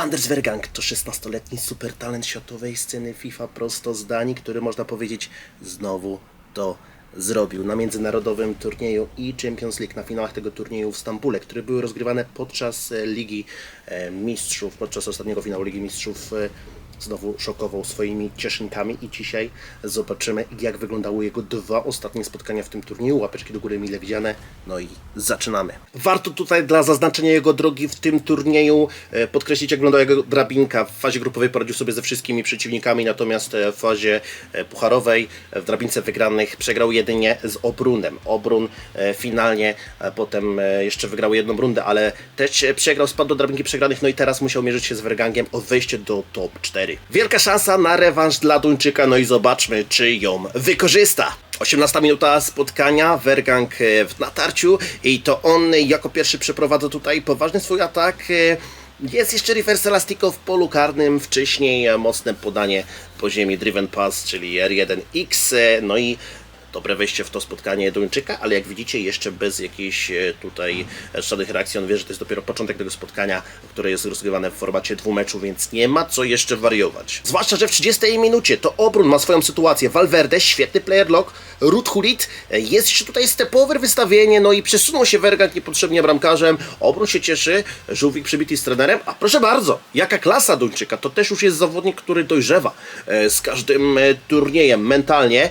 Anders Vergang to 16-letni supertalent światowej sceny FIFA prosto z Danii, który można powiedzieć znowu to zrobił. Na międzynarodowym turnieju i Champions League na finałach tego turnieju w Stambule, które były rozgrywane podczas e, Ligi e, Mistrzów, podczas ostatniego finału Ligi Mistrzów e, znowu szokował swoimi cieszynkami i dzisiaj zobaczymy jak wyglądały jego dwa ostatnie spotkania w tym turnieju. Łapeczki do góry mile widziane. No i zaczynamy. Warto tutaj dla zaznaczenia jego drogi w tym turnieju e, podkreślić jak wyglądała jego drabinka. W fazie grupowej poradził sobie ze wszystkimi przeciwnikami, natomiast e, w fazie e, pucharowej w drabince wygranych przegrał jedynie z Obrunem. Obrun finalnie potem jeszcze wygrał jedną rundę, ale też przegrał, spadł do drabinki przegranych, no i teraz musiał mierzyć się z Vergangiem o wejście do top 4. Wielka szansa na rewanż dla Duńczyka, no i zobaczmy, czy ją wykorzysta. 18 minuta spotkania, Vergang e, w natarciu i to on jako pierwszy przeprowadza tutaj poważny swój atak. e, Jest jeszcze reverse elastico w polu karnym, wcześniej mocne podanie po ziemi driven pass, czyli R1X, e, no i dobre wejście w to spotkanie Duńczyka, ale jak widzicie jeszcze bez jakiejś e, tutaj e, żadnych reakcji, on wie, że to jest dopiero początek tego spotkania, które jest rozgrywane w formacie dwumeczu, więc nie ma co jeszcze wariować. Zwłaszcza, że w 30 minucie to Obrun ma swoją sytuację, Valverde, świetny player lock, Ruth Hulit, e, jest jeszcze tutaj stepover wystawienie, no i przesunął się Wergant niepotrzebnie bramkarzem, Obrun się cieszy, Żółwik przybity z trenerem, a proszę bardzo, jaka klasa Duńczyka, to też już jest zawodnik, który dojrzewa z każdym turniejem mentalnie,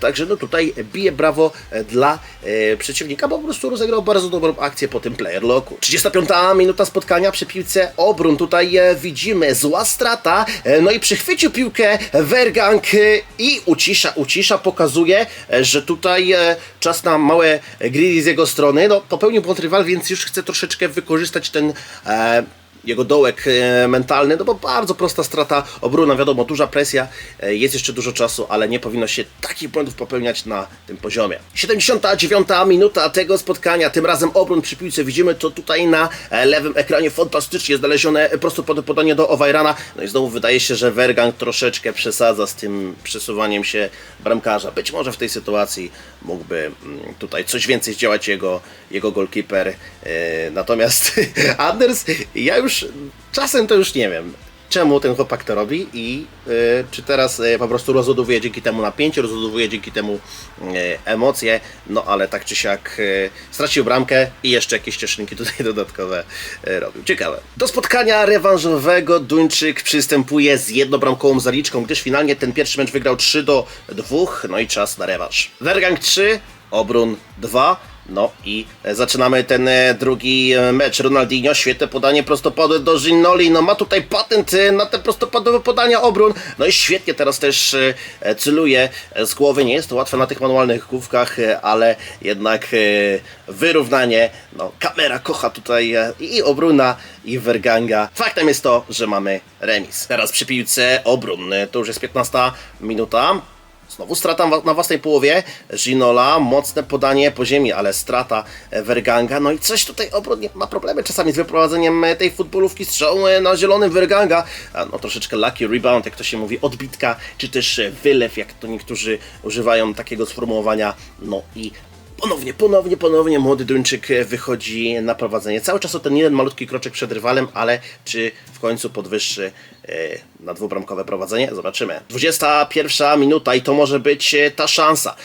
także no tutaj bije brawo e, dla e, przeciwnika, bo po prostu rozegrał bardzo dobrą akcję po tym player locku. 35 minuta spotkania przy piłce Obrun, tutaj e, widzimy zła strata, no i przychwycił piłkę Vergang e, i ucisza, ucisza, pokazuje, że tutaj czas na małe greedy z jego strony, no popełnił błąd rywal, więc już chce troszeczkę wykorzystać ten jego dołek e, mentalny, no bo bardzo prosta strata obrona, wiadomo, duża presja, e, jest jeszcze dużo czasu, ale nie powinno się takich błędów popełniać na tym poziomie. 79 minuta tego spotkania, tym razem obron przy piłce, widzimy to tutaj na e, lewym ekranie, fantastycznie znalezione prosto pod podanie do Owajrana, no i znowu wydaje się, że Vergang troszeczkę przesadza z tym przesuwaniem się bramkarza. Być może w tej sytuacji mógłby mm, tutaj coś więcej zdziałać jego, jego goalkeeper, natomiast Anders, ja już czasem to już nie wiem, czemu ten chłopak to robi i e, czy teraz e, po prostu rozładowuje dzięki temu napięcie, rozładowuje dzięki temu e, emocje, no ale tak czy siak e, stracił bramkę i jeszcze jakieś cieszynki tutaj dodatkowe e, robił. Ciekawe. Do spotkania rewanżowego Duńczyk przystępuje z jednobramkową zaliczką, gdyż finalnie ten pierwszy mecz wygrał 3 do 2, no i czas na rewanż. Wergang 3, Obrun 2, no i e, zaczynamy ten e, drugi e, mecz. Ronaldinho, świetne podanie prostopadłe do Ginoli. No ma tutaj patent na te prostopadłe podania obrun. No i świetnie teraz też celuje z głowy. Nie jest to łatwe na tych manualnych główkach, ale jednak wyrównanie. No kamera kocha tutaj i obruna i Verganga. Faktem jest to, że mamy remis. Teraz przy piłce obrun. To już jest 15 minuta. Znowu strata na własnej połowie. Ginola, mocne podanie po ziemi, ale strata e, Verganga. No i coś tutaj obrót ma problemy czasami z wyprowadzeniem e, tej futbolówki strzału e, na zielonym Verganga. A, No troszeczkę lucky rebound, jak to się mówi, odbitka, czy też e, wylew, jak to niektórzy używają takiego sformułowania. No i Ponownie, ponownie, ponownie młody Duńczyk e, wychodzi na prowadzenie. Cały czas o ten jeden malutki kroczek przed rywalem, ale czy w końcu podwyższy e, na dwubramkowe prowadzenie? Zobaczymy. 21 minuta i to może być e, ta szansa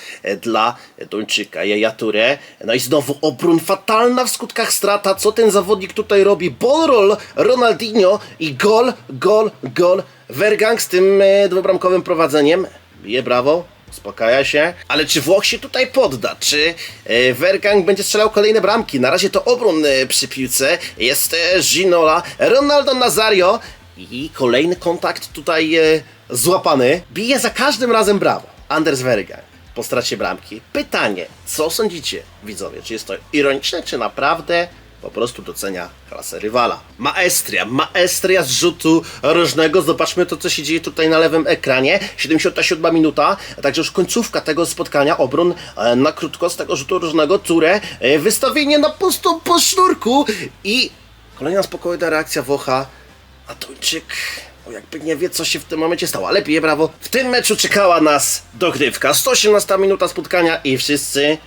dla Duńczyka Jaja Touré. No i znowu obrun fatalna w skutkach strata. Co ten zawodnik tutaj robi? Ball roll Ronaldinho i gol, gol, gol. Vergang z tym dwubramkowym prowadzeniem. Bije brawo. Uspokaja się. Ale czy Włoch się tutaj podda? Czy e, Vergang będzie strzelał kolejne bramki? Na razie to obron e, przy piłce. Jest e, Ginola, Ronaldo Nazario i kolejny kontakt tutaj e, złapany. Bije za każdym razem brawo. Anders Vergang po stracie bramki. Pytanie, co sądzicie widzowie? Czy jest to ironiczne, czy naprawdę po prostu docenia klasę rywala. Maestria, maestria z rzutu rożnego. Zobaczmy to, co się dzieje tutaj na lewym ekranie. 77 minuta, także już końcówka tego spotkania. Obron e, na krótko z tego rzutu rożnego. Ture, wystawienie na pustą po sznurku i kolejna spokojna reakcja Włocha. A Duńczyk o, jakby nie wie, co się w tym momencie stało, ale pije brawo. W tym meczu czekała nas dogrywka. 118 minuta spotkania i wszyscy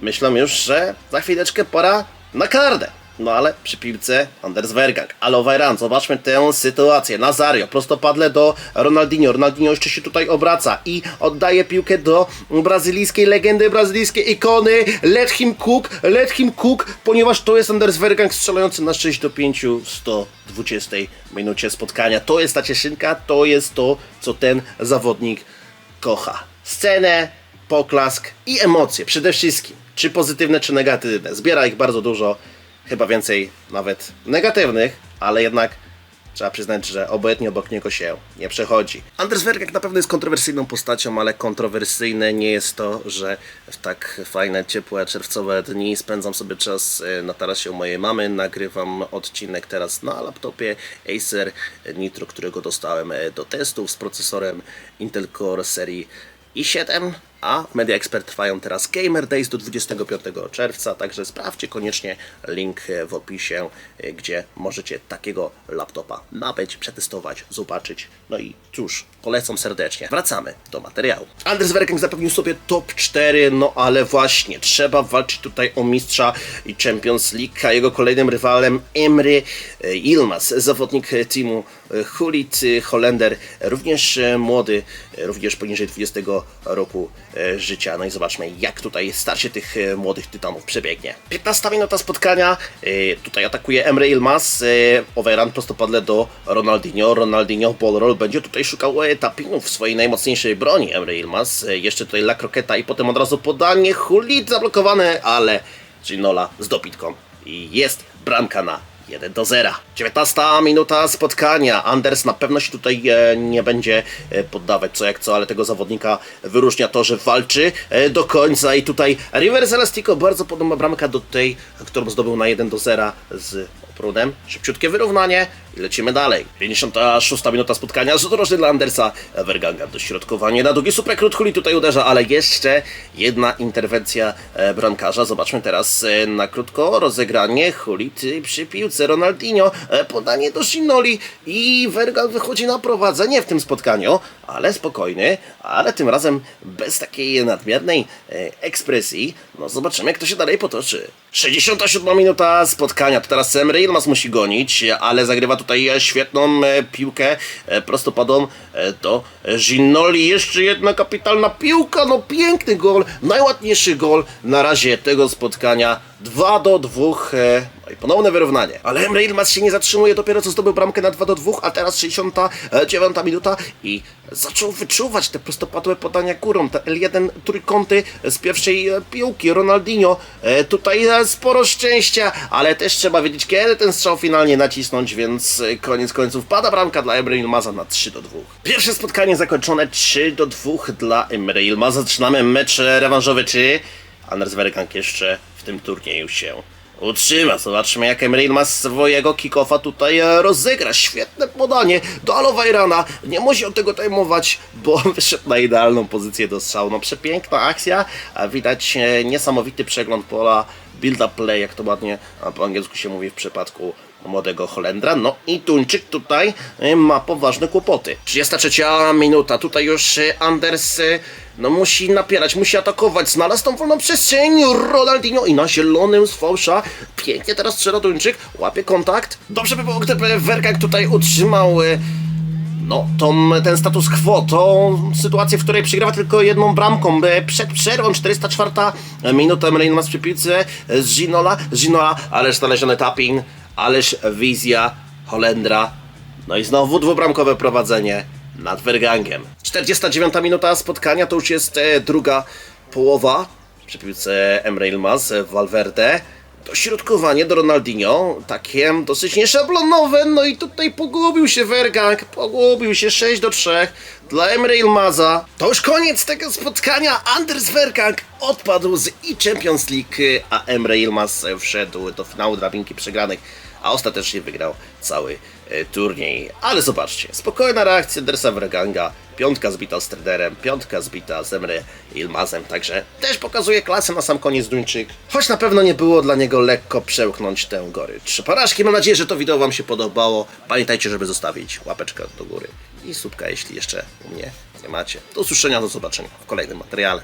myślą już, że za chwileczkę pora na kardę. No ale przy piłce Anders Vergang. Ale Vajran, zobaczmy tę sytuację. Nazario, prostopadle do Ronaldinho. Ronaldinho jeszcze się tutaj obraca i oddaje piłkę do brazylijskiej legendy, brazylijskiej ikony. Let him cook, let him cook, ponieważ to jest Anders Vergang strzelający na 6 do 5 w 120 minucie spotkania. To jest ta cieszynka, to jest to, co ten zawodnik kocha. Scenę, poklask i emocje przede wszystkim. Czy pozytywne, czy negatywne. Zbiera ich bardzo dużo, chyba więcej nawet negatywnych, ale jednak trzeba przyznać, że obojętnie obok niego się nie przechodzi. Anders Vergek na pewno jest kontrowersyjną postacią, ale kontrowersyjne nie jest to, że w tak fajne, ciepłe, czerwcowe dni spędzam sobie czas e, na tarasie u mojej mamy. Nagrywam odcinek teraz na laptopie Acer Nitro, którego dostałem e, do testów z procesorem Intel Core serii i7, a Media Expert trwają teraz Gamer Days do 25 czerwca, także sprawdźcie koniecznie link w opisie, gdzie możecie takiego laptopa nabyć, przetestować, zobaczyć. No i cóż, polecam serdecznie. Wracamy do materiału. Anders Werking zapewnił sobie top 4, no ale właśnie, trzeba walczyć tutaj o mistrza i Champions League, a jego kolejnym rywalem Emry Yilmaz, zawodnik teamu Hulit, Holender, również e, młody, e, również poniżej 20 roku życia. No i zobaczmy, jak tutaj starcie tych młodych tytanów przebiegnie. 15 minuta spotkania, tutaj atakuje Emre Ilmaz, Overrun prostopadle do Ronaldinho, Ronaldinho ball roll będzie tutaj szukał tapinów w swojej najmocniejszej broni Emre Ilmaz, E, jeszcze tutaj La Croqueta i potem od razu podanie, Hulit zablokowane, ale Ginola z dopitką i jest bramka na 1 do 0. 19 minuta spotkania. Anders na pewno się tutaj e, nie będzie e, poddawać co jak co, ale tego zawodnika wyróżnia to, że walczy e, do końca i tutaj River Elastico bardzo podobna bramka do tej, którą zdobył na 1 do 0 z Prudem. Szybciutkie wyrównanie lecimy dalej. 56 minuta spotkania. Rzut rożny dla Andersa. Verganga dośrodkowanie na długi super Huli tutaj uderza, ale jeszcze jedna interwencja e, bramkarza. Zobaczmy teraz e, na krótko rozegranie Hulit przy piłce. Ronaldinho e, podanie do Shinoli i Vergang wychodzi na prowadzenie w tym spotkaniu, ale spokojny, ale tym razem bez takiej nadmiernej ekspresji. No zobaczymy jak to się dalej potoczy. 67 minuta spotkania. To teraz Sam Reilmas musi gonić, ale zagrywa tutaj e, świetną e, piłkę e, prostopadą do Ginoli. Jeszcze jedna kapitalna piłka, no piękny gol, najładniejszy gol na razie tego spotkania. 2 do 2 e, no ponowne wyrównanie. Ale Emre Ilmaz się nie zatrzymuje, dopiero co zdobył bramkę na 2 do 2, a teraz 69 minuta i zaczął wyczuwać te prostopadłe podania górą, te L1 trójkąty z pierwszej e, piłki. Ronaldinho, e, tutaj e, sporo szczęścia, ale też trzeba wiedzieć, kiedy ten strzał finalnie nacisnąć, więc koniec końców pada bramka dla Emre Ilmaza na 3 do 2. Pierwsze spotkanie zakończone 3 do 2 dla Emre Ilmaza. Zaczynamy mecz rewanżowy, czy Anders Verkank jeszcze w tym turnieju się utrzyma. Zobaczmy jak Emreil ma swojego kick-offa tutaj e, rozegra. Świetne podanie do Alowajrana. Nie musi od tego tajmować, bo wyszedł na idealną pozycję do strzału. No przepiękna akcja, widać e, niesamowity przegląd pola. Build up play, jak to ładnie po angielsku się mówi w przypadku młodego Holendra. No i Tuńczyk tutaj e, ma poważne kłopoty. 33 minuta. Tutaj już e, Anders e, no musi napierać, musi atakować. Znalazł tą wolną przestrzeń. Ronaldinho i na zielonym z fałsza. Pięknie teraz strzela Tuńczyk. Łapie kontakt. Dobrze by było, gdyby Werkak tutaj utrzymał no, ten status quo, tą sytuację, w której przegrywa tylko jedną bramką. Przed przerwą 404 minuta Emrein ma przy piłce e, z Ginola, z Ginola, ależ znaleziony tapping, ależ wizja Holendra. No i znowu dwubramkowe prowadzenie nad Vergangiem. 49 minuta spotkania to już jest e, druga połowa przy piłce Emre Yilmaz, e, Valverde. Dośrodkowanie do Ronaldinho, takie dosyć nieszablonowe, no i tutaj pogubił się Vergang, pogubił się 6 do 3 dla Emre Yilmaza. To już koniec tego spotkania, Anders Vergang odpadł z i Champions League, a Emre Yilmaz wszedł do finału drabinki przegranych, a ostatecznie wygrał cały e, turniej. Ale zobaczcie, spokojna reakcja Dersa Verganga, piątka zbita z trenerem, piątka zbita z Emre Ilmazem, także też pokazuje klasę na sam koniec Duńczyk, choć na pewno nie było dla niego lekko przełknąć tę gorycz. Porażki, mam nadzieję, że to wideo Wam się podobało. Pamiętajcie, żeby zostawić łapeczkę do góry i subka, jeśli jeszcze u mnie nie macie. Do usłyszenia, do zobaczenia w kolejnym materiale.